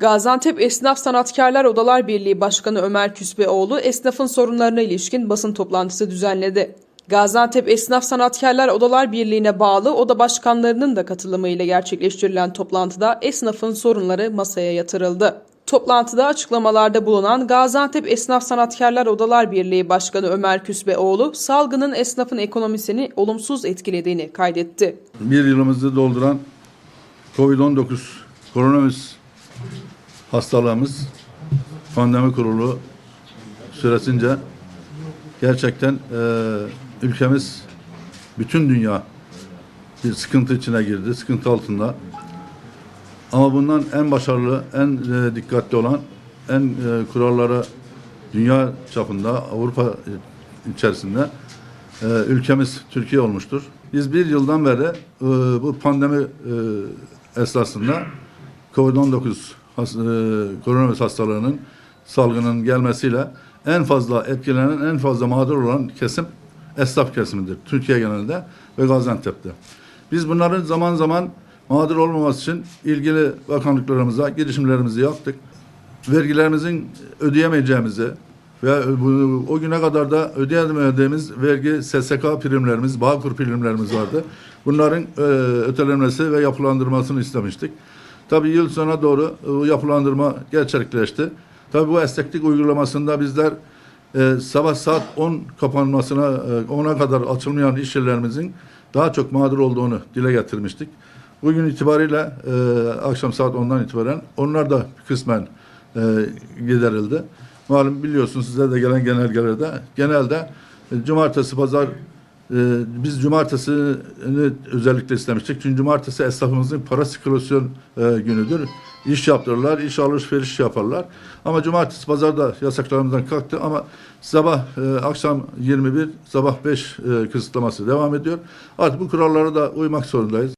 Gaziantep Esnaf Sanatkarlar Odalar Birliği Başkanı Ömer Küsbeoğlu esnafın sorunlarına ilişkin basın toplantısı düzenledi. Gaziantep Esnaf Sanatkarlar Odalar Birliği'ne bağlı oda başkanlarının da katılımıyla gerçekleştirilen toplantıda esnafın sorunları masaya yatırıldı. Toplantıda açıklamalarda bulunan Gaziantep Esnaf Sanatkarlar Odalar Birliği Başkanı Ömer Küsbeoğlu, salgının esnafın ekonomisini olumsuz etkilediğini kaydetti. bir yılımızı dolduran COVID-19 koronavirüs hastalığımız pandemi kurulu süresince gerçekten e, ülkemiz bütün dünya bir sıkıntı içine girdi, sıkıntı altında. Ama bundan en başarılı, en e, dikkatli olan, en e, kurallara dünya çapında, Avrupa içerisinde e, ülkemiz Türkiye olmuştur. Biz bir yıldan beri e, bu pandemi e, esnasında COVID-19 has, e, koronavirüs hastalığının salgının gelmesiyle en fazla etkilenen, en fazla mağdur olan kesim esnaf kesimidir. Türkiye genelinde ve Gaziantep'te. Biz bunların zaman zaman mağdur olmaması için ilgili bakanlıklarımıza girişimlerimizi yaptık. Vergilerimizin ödeyemeyeceğimizi ve o güne kadar da ödeyemediğimiz vergi SSK primlerimiz, Bağkur primlerimiz vardı. Bunların e, ötelenmesi ve yapılandırmasını istemiştik. Tabii yıl sonuna doğru e, yapılandırma gerçekleşti. Tabii bu esneklik uygulamasında bizler e, sabah saat 10 kapanmasına e, 10'a kadar açılmayan iş yerlerimizin daha çok mağdur olduğunu dile getirmiştik. Bugün itibariyle e, akşam saat 10'dan itibaren onlar da kısmen e, giderildi. Malum biliyorsunuz size de gelen genelgelerde genelde e, cumartesi pazar e, biz cumartesini özellikle istemiştik. Çünkü cumartesi esnafımızın para sirkülasyon e, günüdür. İş yaptırırlar, iş alışveriş yaparlar. Ama cumartesi pazarda yasaklarımızdan kalktı ama sabah e, akşam 21, sabah 5 e, kısıtlaması devam ediyor. Artık bu kurallara da uymak zorundayız.